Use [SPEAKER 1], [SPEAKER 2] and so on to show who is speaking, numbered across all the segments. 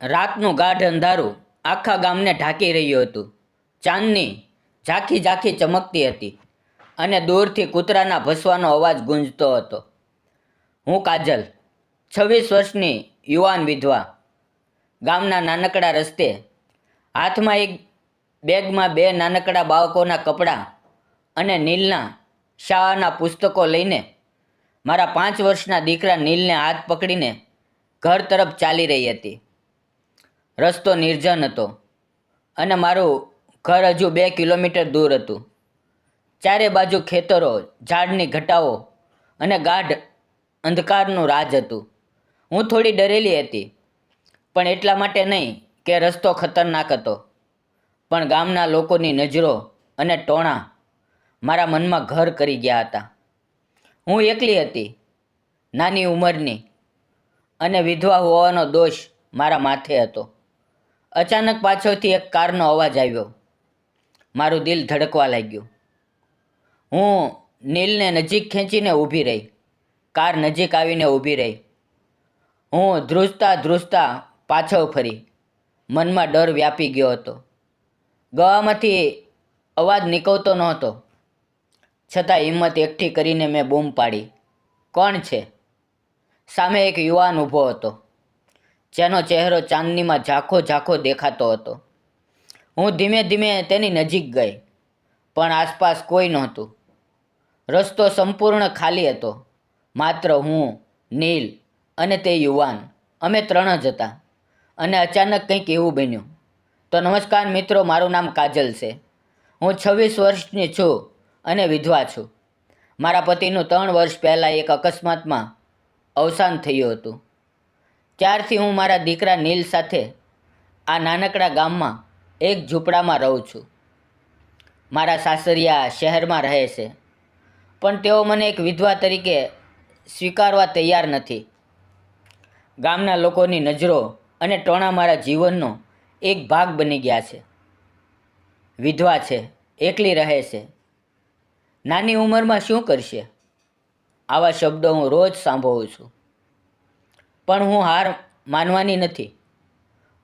[SPEAKER 1] રાતનું ગાઢ અંધારું આખા ગામને ઢાંકી રહ્યું હતું. ચાંદની ઝાંખી ઝાંખી ચમકતી હતી અને દૂરથી કૂતરાના ભસવાનો અવાજ ગુંજતો હતો. હું કાજલ, છવ્વીસ વર્ષની યુવાન વિધવા. ગામના નાનકડા રસ્તે હાથમાં એક બેગમાં બે નાનકડા બાળકોના કપડાં અને નીલના શાળાના પુસ્તકો લઈને મારા પાંચ વર્ષના દીકરા નીલને હાથ પકડીને ઘર તરફ ચાલી રહી હતી. રસ્તો નિર્જન હતો અને મારું ઘર હજુ બે કિલોમીટર દૂર હતું. ચારે બાજુ ખેતરો, ઝાડની ઘટાઓ અને ગાઢ અંધકારનું રાજ હતું. હું થોડી ડરેલી હતી, પણ એટલા માટે નહીં કે રસ્તો ખતરનાક હતો. પણ ગામના લોકોની નજરો અને ટોણા મારા મનમાં ઘર કરી ગયા હતા. હું એકલી હતી, નાની ઉંમરની અને વિધવા હોવાનો દોષ મારા માથે હતો. અચાનક પાછળથી એક કારનો અવાજ આવ્યો. મારું દિલ ધડકવા લાગ્યું. હું નીલને નજીક ખેંચીને ઊભી રહી. કાર નજીક આવીને ઊભી રહી. હું ધ્રુજતા ધ્રુજતા પાછળ ફરી. મનમાં ડર વ્યાપી ગયો હતો. ગળામાંથી અવાજ નીકળતો નહોતો. છતાં હિંમત એકઠી કરીને મેં બૂમ પાડી. કોણ છે? સામે એક યુવાન ઊભો હતો. જેનો ચહેરો ચાંદનીમાં ઝાંખો ઝાંખો દેખાતો હતો. હું ધીમે ધીમે તેની નજીક ગઈ, પણ આસપાસ કોઈ નહોતું. રસ્તો સંપૂર્ણ ખાલી હતો. માત્ર હું, નીલ અને તે યુવાન. અમે ત્રણ જ હતા અને અચાનક કંઈક એવું બન્યું. તો નમસ્કાર મિત્રો, મારું નામ કાજલ છે. હું છવ્વીસ વર્ષની છું અને વિધવા છું. મારા પતિનું ત્રણ વર્ષ પહેલાં એક અકસ્માતમાં અવસાન થયું હતું. ત્યારથી હું મારા દીકરા નીલ સાથે આ નાનકડા ગામમાં એક ઝૂંપડામાં રહું છું. મારા સાસરિયા શહેરમાં રહે છે. પણ તેઓ મને એક વિધવા તરીકે સ્વીકારવા તૈયાર નથી. ગામના લોકોની નજરો અને ટોણા મારા જીવનનો એક ભાગ બની ગયા છે. વિધવા છે, એકલી રહે છે. નાની ઉંમરમાં શું કરશે? આવા શબ્દો હું રોજ સાંભળું છું. પણ હું હાર માનવાની નથી.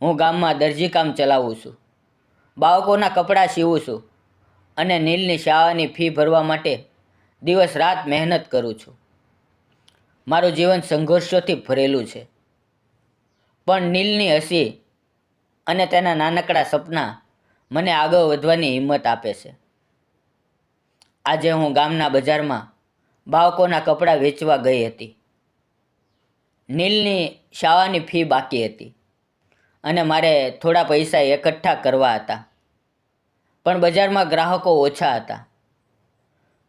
[SPEAKER 1] હું ગામમાં દરજી કામ ચલાવું છું. બાળકોના કપડાં સીવું છું અને નીલની શાળાની ફી ભરવા માટે દિવસ રાત મહેનત કરું છું. મારું જીવન સંઘર્ષોથી ભરેલું છે. પણ નીલની હસી અને તેના નાનકડા સપના મને આગળ વધવાની હિંમત આપે છે. આજે હું ગામના બજારમાં બાળકોના કપડાં વેચવા ગઈ હતી. નીલની શાળાની ફી બાકી હતી. અને મારે થોડા પૈસા એકઠા કરવા હતા. પણ બજારમાં ગ્રાહકો ઓછા હતા.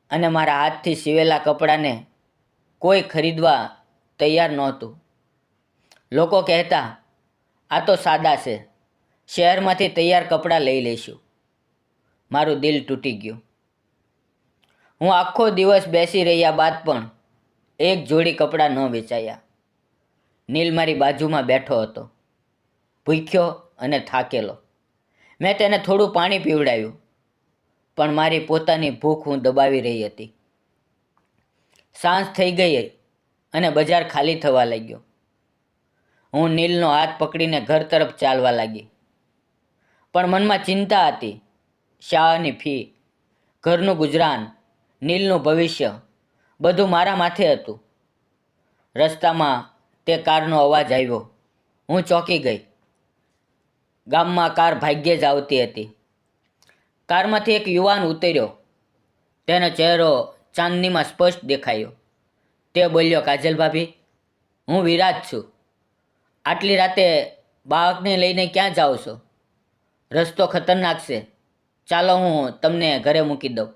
[SPEAKER 1] અને મારા હાથથી સીવેલા કપડાને કોઈ ખરીદવા તૈયાર નહોતું. લોકો કહેતા, આ તો સાદા છે. શહેરમાંથી તૈયાર કપડાં લઈ લઈશું. મારું દિલ તૂટી ગયું. હું આખો દિવસ બેસી રહ્યા બાદ પણ એક જોડી કપડાં ન વેચાયા. નીલ મારી બાજુમાં બેઠો હતો. ભૂખ્યો અને થાકેલો. મેં તેને થોડું પાણી પીવડાવ્યું, પણ મારી પોતાની ભૂખ હું દબાવી રહી હતી. સાંજ થઈ ગઈ અને બજાર ખાલી થવા લાગ્યો. હું નીલનો હાથ પકડીને ઘર તરફ ચાલવા લાગી. પણ મનમાં ચિંતા હતી. શાળાની ફી, ઘરનું ગુજરાન, નીલનું ભવિષ્ય બધું મારા માથે હતું. રસ્તામાં તે કારનો અવાજ આવ્યો. હું ચોંકી ગઈ. ગામમાં કાર ભાગ્યે જ આવતી હતી. કારમાંથી એક યુવાન ઉતર્યો. તેનો ચહેરો ચાંદનીમાં સ્પષ્ટ દેખાયો. તે બોલ્યો, કાજલ ભાભી, હું વિરાજ છું. આટલી રાતે બાળકને લઈને ક્યાં જાઓ છો? રસ્તો ખતરનાક છે. ચાલો હું તમને ઘરે મૂકી દઉં.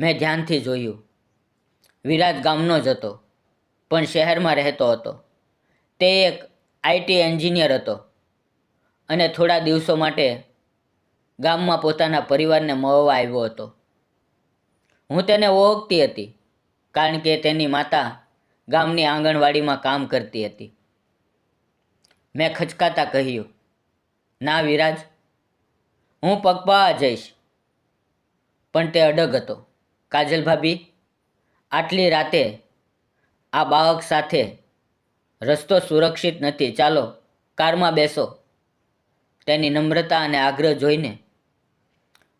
[SPEAKER 1] મેં ધ્યાનથી જોયું. વિરાજ ગામનો જ હતો. પણ શહેરમાં રહેતો હતો. તે એક આઈટી એન્જિનિયર હતો અને થોડા દિવસો માટે ગામમાં પોતાના પરિવારને મળવા આવ્યો હતો. હું તેને ઓળખતી હતી કારણ કે તેની માતા ગામની આંગણવાડીમાં કામ કરતી હતી. મેં ખચકાતા કહ્યું, ના વિરાજ, હું પગપાળા જઈશ. પણ તે અડગ હતો. કાજલ ભાભી, આટલી રાતે આ બાળક સાથે રસ્તો સુરક્ષિત નથી. ચાલો કારમાં બેસો. તેની નમ્રતા અને આગ્રહ જોઈને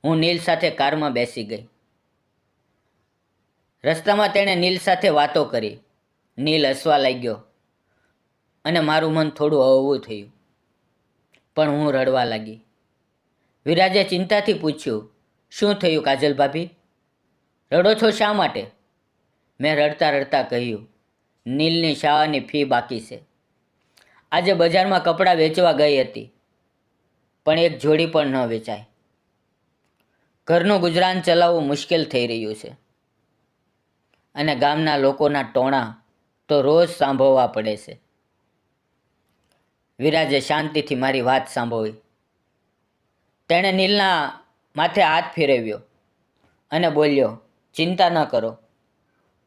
[SPEAKER 1] હું નીલ સાથે કારમાં બેસી ગઈ. રસ્તામાં તેણે નીલ સાથે વાતો કરી. નીલ હસવા લાગ્યો અને મારું મન થોડું હળવું થયું. પણ હું રડવા લાગી. વિરાજે ચિંતાથી પૂછ્યું, શું થયું કાજલ ભાભી? રડો છો શા માટે? મેં રડતા રડતા કહ્યું નીલની શાળાની ફી બાકી છે. આજે બજારમાં કપડાં વેચવા ગઈ હતી, પણ એક જોડી પણ ન વેચાય. ઘરનું ગુજરાન ચલાવવું મુશ્કેલ થઈ રહ્યું છે. અને ગામના લોકોના ટોણા તો રોજ સાંભળવા પડે છે. વિરાજે શાંતિથી મારી વાત સાંભળી. તેણે નીલના માથે હાથ ફેરવ્યો અને બોલ્યો, ચિંતા ન કરો.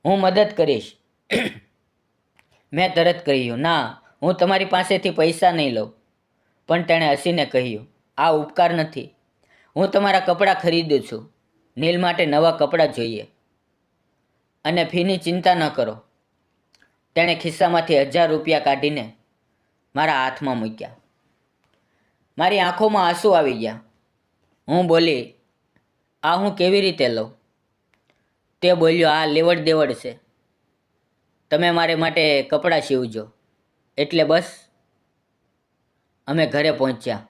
[SPEAKER 1] હું મદદ કરીશ. મેં તરત કહ્યું, ના, હું તમારી પાસેથી પૈસા નહીં લઉં. પણ તેણે હસીને કહ્યું, આ ઉપકાર નથી. હું તમારા કપડાં ખરીદું છું. નીલ માટે નવા કપડાં જોઈએ. અને ફીની ચિંતા ન કરો. તેણે ખિસ્સામાંથી હજાર રૂપિયા કાઢીને મારા હાથમાં મૂક્યા. મારી આંખોમાં આંસુ આવી ગયા. હું બોલી, આ હું કેવી રીતે લઉં? તે બોલ્યો, આ લેવડ દેવડ છે. તમે મારે માટે કપડાં સીવજો. એટલે બસ. અમે ઘરે પહોંચ્યા.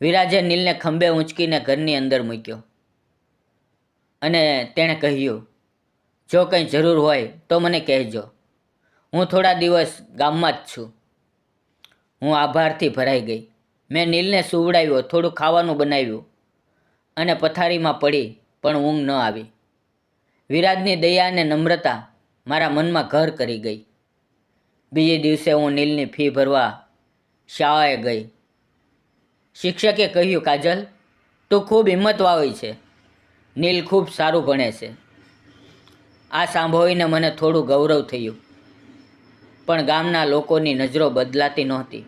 [SPEAKER 1] વિરાજે નીલને ખંભે ઊંચકીને ઘરની અંદર મૂક્યો. અને તેણે કહ્યું, જો કંઈ જરૂર હોય તો મને કહેજો. હું થોડા દિવસ ગામમાં જ છું. હું આભારથી ભરાઈ ગઈ. મેં નીલને સુવડાવ્યો, થોડું ખાવાનું બનાવ્યું અને પથારીમાં પડી પણ ઊંઘ ન આવી. વિરાજની દયા અને નમ્રતા મારા મનમાં ઘર કરી ગઈ. બીજે દિવસે હું નીલની ફી ભરવા શાળાએ ગઈ. શિક્ષકે કહ્યું, કાજલ, તું ખૂબ હિંમતવાળી છે. નીલ ખૂબ સારું ભણે છે. આ સાંભળીને મને થોડું ગૌરવ થયું. પણ ગામના લોકોની નજરો બદલાતી નહોતી.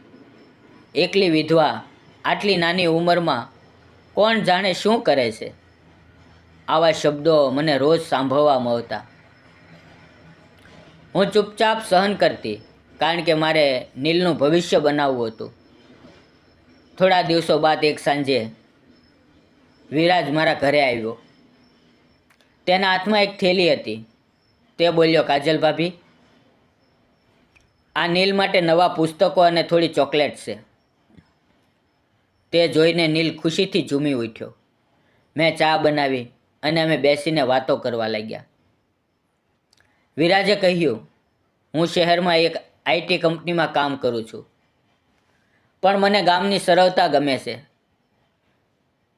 [SPEAKER 1] એકલી વિધવા આટલી નાની ઉંમરમાં કોણ જાણે શું કરે છે? આવા શબ્દો મને રોજ સાંભળવા મળતા. હું ચૂપચાપ સહન કરતી, કારણ કે મારે નીલનું ભવિષ્ય બનાવવું હતું. થોડા દિવસો બાદ એક સાંજે વિરાજ મારા ઘરે આવ્યો. તેના હાથમાં એક થેલી હતી. તે બોલ્યો, કાજલ ભાભી, આ નીલ માટે નવા પુસ્તકો અને થોડી ચોકલેટ છે. તે જોઈને નીલ ખુશીથી ઝૂમી ઉઠ્યો. મેં ચા બનાવી અને અમે બેસીને વાતો કરવા લાગ્યા. વિરાજે કહ્યું, હું શહેરમાં એક આઈટી કંપનીમાં કામ કરું છું. પણ મને ગામની સરળતા ગમે છે.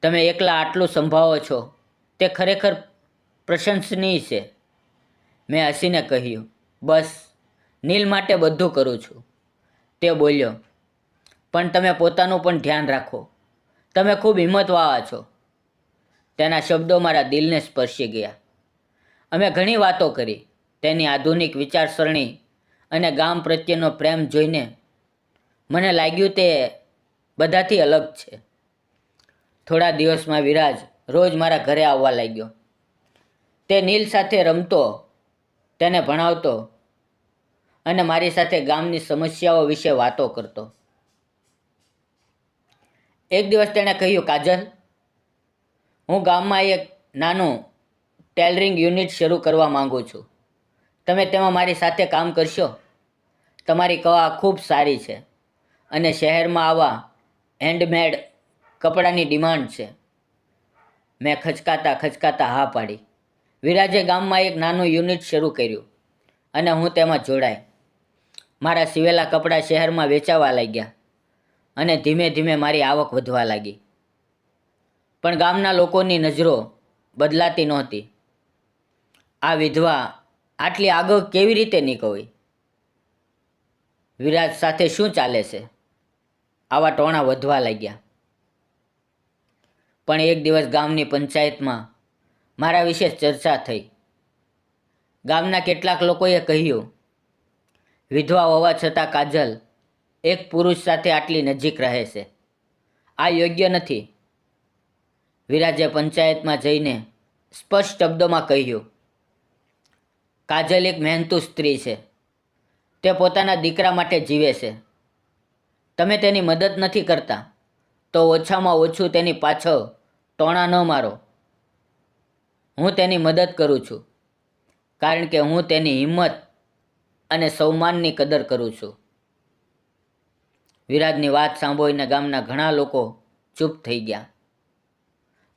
[SPEAKER 1] તમે એકલા આટલું સંભાળો છો. તે ખરેખર પ્રશંસનીય છે. મેં હસીને કહ્યું, બસ, નીલ માટે બધું કરું છું. તે બોલ્યો, પણ તમે પોતાનું પણ ધ્યાન રાખો. તમે ખૂબ હિંમતવાળા છો. તેના શબ્દો મારા દિલને સ્પર્શી ગયા. અમે ઘણી વાતો કરી. તેની આધુનિક વિચારસરણી અને ગામ પ્રત્યેનો પ્રેમ જોઈને મને લાગ્યું તે બધાથી અલગ છે. થોડા દિવસમાં વિરાજ રોજ મારા ઘરે આવવા લાગ્યો. તે નીલ સાથે રમતો, તેને ભણાવતો અને મારી સાથે ગામની સમસ્યાઓ વિશે વાતો કરતો. એક દિવસ તેણે કહ્યું, કાજલ, હું ગામમાં એક નાનું ટેલરિંગ યુનિટ શરૂ કરવા માગું છું. તમે તેમાં મારી સાથે કામ કરશો? તમારી કળા ખૂબ સારી છે અને શહેરમાં આવા હેન્ડમેડ કપડાની ડિમાન્ડ છે. મેં ખચકાતા ખચકાતા હા પાડી. વિરાજે ગામમાં એક નાનું યુનિટ શરૂ કર્યું અને હું તેમાં જોડાઈ. મારા સિવેલા કપડાં શહેરમાં વેચાવા લાગ્યા અને ધીમે ધીમે મારી આવક વધવા લાગી. પણ ગામના લોકોની નજરો બદલાતી નહોતી. આ વિધવા આટલી આગળ કેવી રીતે નીકળવી? વિરાજ સાથે શું ચાલે છે? આવા ટોણા વધવા લાગ્યા. પણ એક દિવસ ગામની પંચાયતમાં મારા વિશે ચર્ચા થઈ. ગામના કેટલાક લોકોએ કહ્યું, વિધવા હોવા છતાં કાજલ એક પુરુષ સાથે આટલી નજીક રહે છે. આ યોગ્ય નથી. વિરાજે પંચાયતમાં જઈને સ્પષ્ટ શબ્દોમાં કહ્યું કાજલ એક મહેનતુ સ્ત્રી છે. તે પોતાના દીકરા માટે જીવે છે. તમે તેની મદદ નથી કરતા, તો ઓછામાં ઓછું તેની પાછળ ટોણા ન મારો. હું તેની મદદ કરું છું, કારણ કે હું તેની હિંમત અને સૌમાનની કદર કરું છું. વિરાજની વાત સાંભળીને ગામના ઘણા લોકો ચૂપ થઈ ગયા.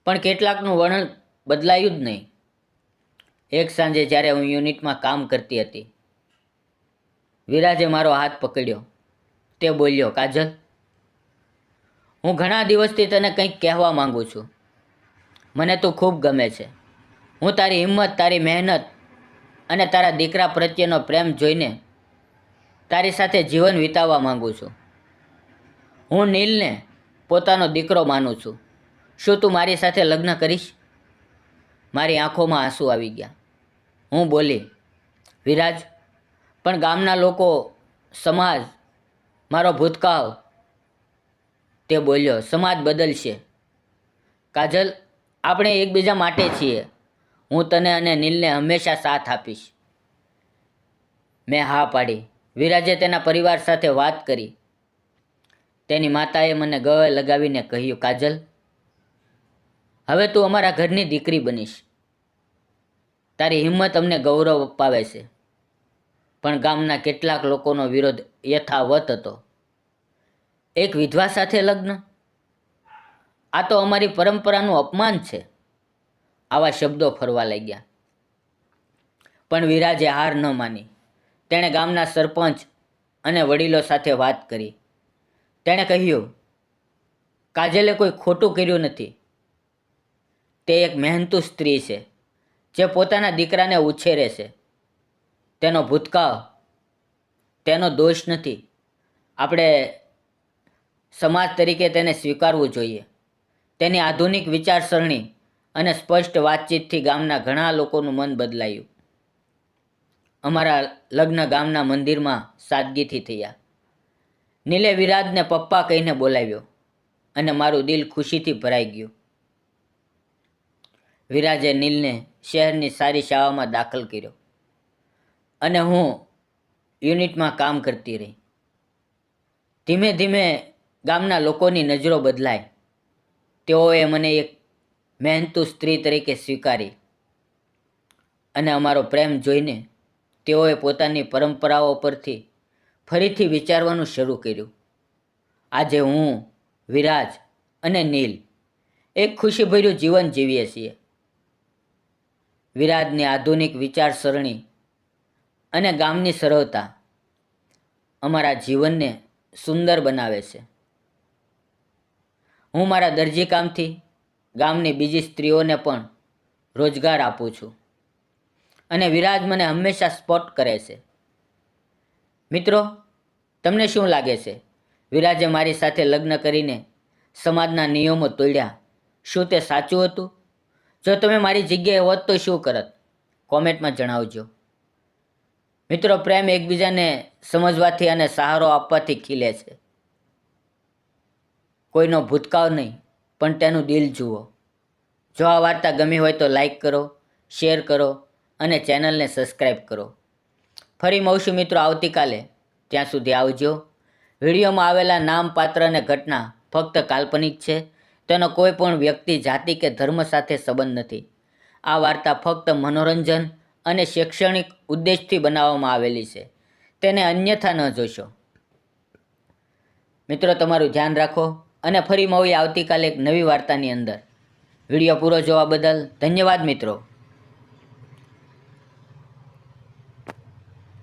[SPEAKER 1] પણ કેટલાકનું વર્ણન બદલાયું જ નહીં. એક સાંજે જ્યારે હું યુનિટમાં કામ કરતી હતી, વિરાજે મારો હાથ પકડ્યો. તે બોલ્યો, કાજલ, હું ઘણા દિવસથી તને કંઈક કહેવા માગું છું. મને તું ખૂબ ગમે છે. હું તારી હિંમત, તારી મહેનત અને તારા દીકરા પ્રત્યેનો પ્રેમ જોઈને તારી સાથે જીવન વિતાવવા માગું છું. હું નીલને પોતાનો દીકરો માનું છું. શું તું મારી સાથે લગ્ન કરીશ? મારી આંખોમાં આંસુ આવી ગયા. હું બોલી, વિરાજ, પણ ગામના લોકો, સમાજ, મારો ભૂતકાળ. તે બોલ્યો, સમાજ બદલશે. કાજલ, આપણે એકબીજા માટે છીએ. હું તને અને નીલને હંમેશા સાથ આપીશ. મેં હા પાડી. વિરાજે તેના પરિવાર સાથે વાત કરી. તેની માતાએ મને ગળે લગાવીને કહ્યું, કાજલ, હવે તું અમારા ઘરની દીકરી બનીશ. તારી હિંમત અમને ગૌરવ અપાવે છે. પણ ગામના કેટલાક લોકોનો વિરોધ યથાવત હતો. એક વિધવા સાથે લગ્ન? આ તો અમારી પરંપરાનું અપમાન છે. આવા શબ્દો ફરવા લાગ્યા. પણ વિરાજે હાર ન માની. તેણે ગામના સરપંચ અને વડીલો સાથે વાત કરી. તેણે કહ્યું, કાજલે કોઈ ખોટું કર્યું નથી. તે એક મહેનતુ સ્ત્રી છે. જે પોતાના દીકરાને ઉછેરે છે. તેનો ભૂતકાળ, તેનો દોષ નથી. આપણે સમાજ તરીકે તેને સ્વીકારવું જોઈએ. તેની આધુનિક વિચારસરણી અને સ્પષ્ટ વાતચીતથી ગામના ઘણા લોકોનું મન બદલાયું. અમારા લગ્ન ગામના મંદિરમાં સાદગીથી થયા. નીલે વિરાજને પપ્પા કહીને બોલાવ્યો અને મારું દિલ ખુશીથી ભરાઈ ગયું. વિરાજે નીલને શહેરની સારી શાળામાં દાખલ કર્યો. અને હું યુનિટમાં કામ કરતી રહી. ધીમે ધીમે ગામના લોકોની નજરો બદલાય તેઓએ મને એક મહેનતુ સ્ત્રી તરીકે સ્વીકારી. અને અમારો પ્રેમ જોઈને તેઓએ પોતાની પરંપરાઓ પરથી ફરીથી વિચારવાનું શરૂ કર્યું. આજે હું વિરાજ અને નીલ એક ખુશીભર્યું જીવન જીવીએ છીએ. વિરાજની આધુનિક વિચારસરણી અને ગામની સરળતા અમારા જીવનને સુંદર બનાવે છે. હું મારા દરજી કામથી ગામની બીજી સ્ત્રીઓને પણ રોજગાર આપું છું અને વિરાજ મને હંમેશા સ્પોટ કરે છે. મિત્રો, તમને શું લાગે છે? વિરાજે મારી સાથે લગ્ન કરીને સમાજના નિયમો તોડ્યા. શું તે સાચું હતું? જો તમે મારી જગ્યાએ હોત તો શું કરત? કોમેન્ટમાં જણાવજો. મિત્રો, પ્રેમ એકબીજાને સમજવાથી અને સહારો આપવાથી ખીલે છે. કોઈનો ભૂતકાળ નહીં, પણ તેનું દિલ જુઓ. જો આ વાર્તા ગમી હોય તો લાઈક કરો, શેર કરો અને ચેનલને સબસ્ક્રાઈબ કરો. ફરી મળશું મિત્રો આવતીકાલે. ત્યાં સુધી આવજો. વિડીયોમાં આવેલા નામ, પાત્ર અને ઘટના ફક્ત કાલ્પનિક છે. તેનો કોઈ પણ વ્યક્તિ, જાતિ કે ધર્મ સાથે સંબંધ નથી. આ વાર્તા ફક્ત મનોરંજન અને શૈક્ષણિક ઉદ્દેશથી બનાવવામાં આવેલી છે. તેને અન્યથા ન જોશો. મિત્રો, તમારું ધ્યાન રાખો અને ફરી મળીએ આવતીકાલે એક નવી વાર્તાની અંદર. વીડિયો પૂરો જોવા બદલ ધન્યવાદ મિત્રો.